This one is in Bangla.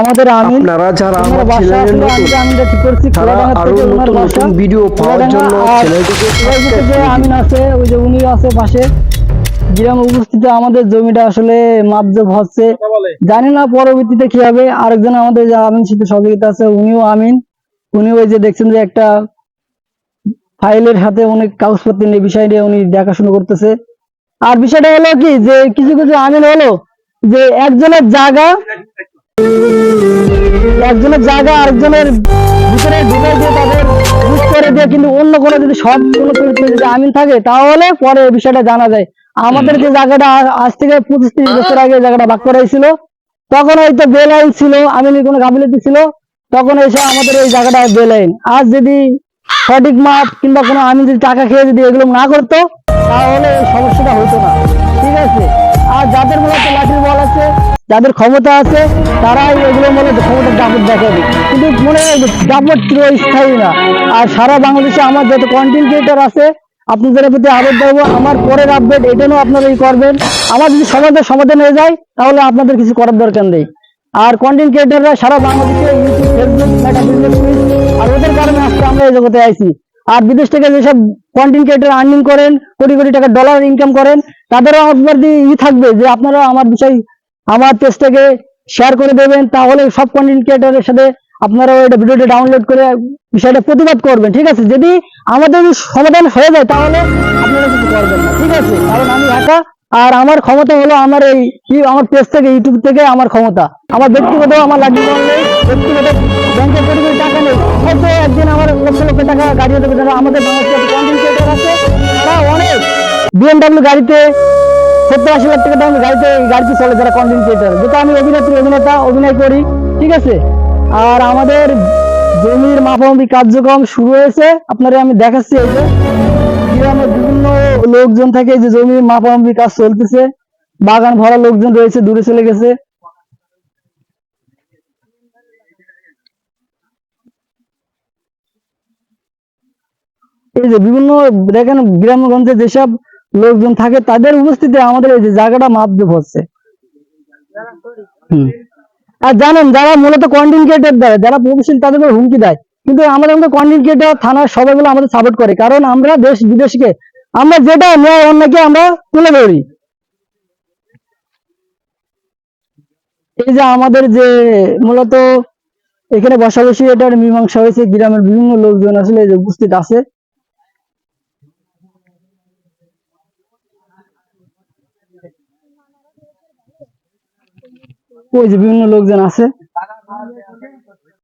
আমাদের আমিন আপনারা যারা আমার বাসা চ্যানেলে নতুন আমি ঠিক করছি আরও নতুন নতুন ভিডিও পাওয়ার জন্য চ্যানেলটিকে সাবস্ক্রাইব করুন। আছে ওই যে উনিও আছে পাশে গ্রামে উপস্থিত আমাদের জমিটা আসলে মাপজোপ হচ্ছে। জানি না পরবর্তীতে কি হবে আরেকজন আমাদের যে আমিন সাথে সহযোগিতা আছে উনিও আমিন। উনি ওই যে দেখছেন যে একটা ফাইলের সাথে অনেক কাগজপত্র নিয়ে বিষয় নিয়ে উনি দেখাশোনা করতেছে। আর বিষয়টা হলো কি যে কিছু কিছু আমিন হলো যে একজনের জায়গা একজনের জায়গা, আরেকজনের ভিতরে ঢুকাই দিয়ে তাদের বুঝ করে দিয়ে কিন্তু অন্য কোনো যদি সব কোনো যদি আমিন থাকে, তাহলে পরে বিষয়টা জানা যায়। আমাদের যে জায়গাটা আজ থেকে পঁচিশ তিরিশ বছর আগে জায়গাটা ভাগ করা হয়েছিল, তখন হয়তো বেলাইন ছিল, আমিনের কোনো গাফিলতি ছিল, তখন এসে আমাদের এই জায়গাটা বেলাইন আজ যদি সঠিক মাপ কিংবা কোনো আমি যদি টাকা খেয়ে যদি এগুলো না করতো, তাহলে সমস্যাটা হতো না। ঠিক আছে? আর যাদের মূলত লাঠির বল আছে, যাদের ক্ষমতা আছে, তারাই এগুলো মূলত ক্ষমতা দাপট দেখাবে। কিন্তু মনে হয় দাপট চিরস্থায়ী না। আর সারা বাংলাদেশে আমার যত কন্টেন্ট ক্রিয়েটার আছে, আপনাদের প্রতি আবেদ দেবো আমার পরের আপডেট এটাও আপনারা এই করবেন। আমার যদি সমাধান সমাধান হয়ে যায়, তাহলে আপনাদের কিছু করার দরকার নেই। আর কন্টেন্ট ক্রিয়েটাররা সারা বাংলাদেশে ইউটিউব ফেসবুক একটা বিজনেস আর ওদের কারণে আজকে আমরা এই জগতে আইছি। আর বিদেশ থেকে যেসব কন্টেন্ট ক্রিয়েটার আর্নিং করেন, কোটি কোটি টাকা ডলার ইনকাম করেন, তাদেরও আপনার ই থাকবে যে আপনারা আমার বিষয় আমার পেজটাকে শেয়ার করে দেবেন, তাহলে সব কন্টেন্ট ক্রিয়েটারের সাথে আপনারা ওইটা ভিডিওটা ডাউনলোড করে বিষয়টা প্রতিবাদ করবেন, ঠিক আছে? যদি আমাদের সমাধান হয়ে যায়, তাহলে আপনারা কিছু করবেন না, ঠিক আছে? কারণ আমি একা, আর আমার ক্ষমতা হলো আমার এই ই- আমার পেজ থেকে ইউটিউব থেকে আমার ক্ষমতা। আমার ব্যক্তিগত, আমার লাগবে ব্যক্তিগত ব্যাংকের টাকা নেই। টাকা গাড়ি হতে পারে আমাদের বিএমডাব্লিউ গাড়িতে সত্তর আশি লাখ টাকা দামের গাড়িতে গাড়িতে চলে যারা কন্টেন্ট যেটা আমি অভিনেত্রী, অভিনেতা, অভিনয় করি, ঠিক আছে? আর আমাদের জমির মাপামাপি কার্যক্রম শুরু হয়েছে। আপনারা আমি দেখাচ্ছি এই যে, গ্রামের বিভিন্ন লোকজন থাকে যে জমির মাপামাপি কাজ চলতেছে। বাগান ভরা লোকজন রয়েছে, দূরে চলে গেছে। এই যে বিভিন্ন দেখেন গ্রামগঞ্জে যেসব লোকজন থাকে, তাদের উপস্থিতি আমাদের এই যে জায়গাটা মাপজোপ হচ্ছে। আর জানেন, যারা মূলত কন্টেন্ট দেয়, যারা প্রফেশনাল তাদের উপর হুমকি দেয়। কিন্তু আমাদের মধ্যে কন্টেন্ট থানার সবাইগুলো আমাদের সাপোর্ট করে। কারণ আমরা দেশ বিদেশকে, আমরা যেটা ন্যায় অন্যকে আমরা তুলে ধরি। এই যে আমাদের যে মূলত এখানে বসাবসি এটার মীমাংসা হয়েছে, গ্রামের বিভিন্ন লোকজন আসলে উপস্থিত আছে। ওই যে বিভিন্ন লোকজন আছে